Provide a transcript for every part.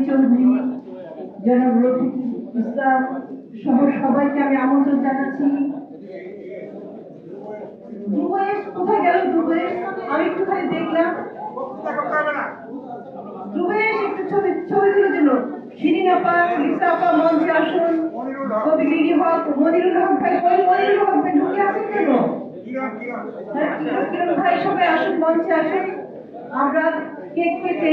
চৌধুরী জনাব রফিক ইসলাম সহ সবাইকে আমি আমন্ত্রণ জানাচ্ছি দুবয়ের কোথায় গেল দুবয়ের আমি একটুখানি দেখলাম দুবয়ের একটু ছবি ছবি তোলার জন্য শিরিন আপা লিসা আপা মঞ্চে আসুন কবি লিলি হক মনিরুল হক ভাই ওই মনিরুল হক ভাই ঢুকে আছেন কেন হ্যাঁ, কিরণ কিরণ ভাই সবাই আসুন মঞ্চে আসুন। আমরা কেক কেটে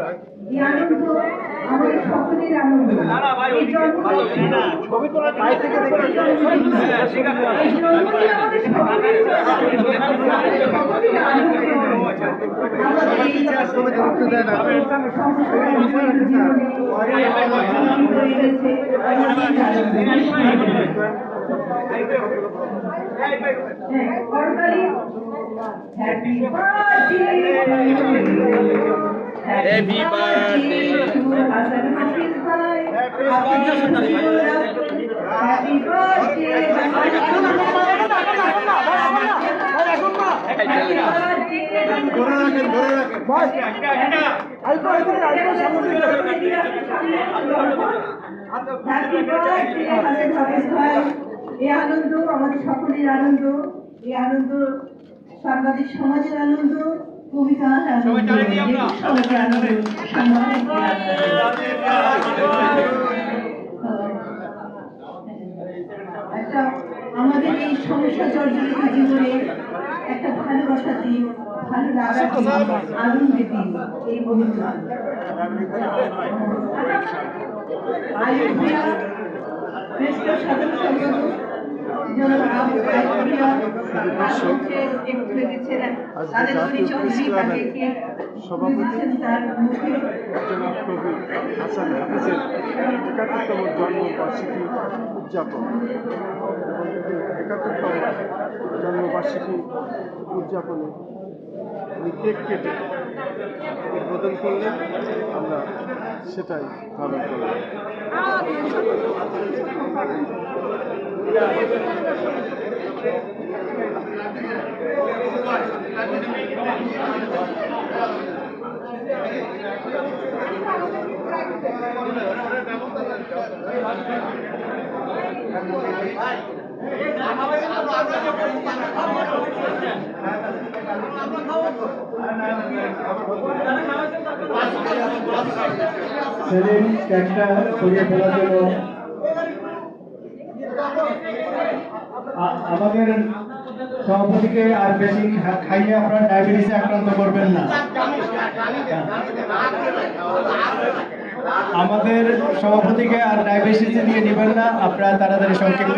এই আনন্দ আমাদের সকলের আনন্দ এই জন্মদিন আমাদের সকলের আনন্দ Happy birthday. Happy birthday happy আনন্দ আমাদের সকলের আনন্দ এই আনন্দ সাংবাদিক সমাজের আনন্দ সাংবাদিক একটা আমাদের এই সমস্যা জর্জরিত জীবনে একটা ভালোবাসা দিন ভালো লাগা দিন আনন্দের দিন এই পবিত্র আয়োধ্যা সাধারণ সম্পাদক সভাপতি জনাব কবি হাসান হাফিজের একাত্তরতম জন্মবার্ষিকী উদযাপন একাত্তরতম জন্মবার্ষিকী উদযাপনে। উনি কেক কেটে উদ্বোধন করলেন আমরা সেটাই ধারণ করলাম সেদিন কেকটা সরিয়ে ফেলার জন্য আমাদের সভাপতিকে আর বেশি খাইয়ে আপনার ডায়াবেটিসে আক্রান্ত করবেন না। আমাদের সভাপতিকে আর ডায়াবেটিসে দিয়ে নেবেন না, আপনারা তাড়াতাড়ি সংক্ষিপ্ত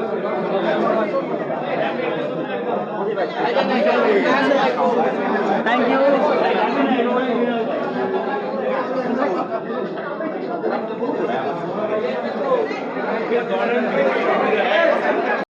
থ্যাংক ইউ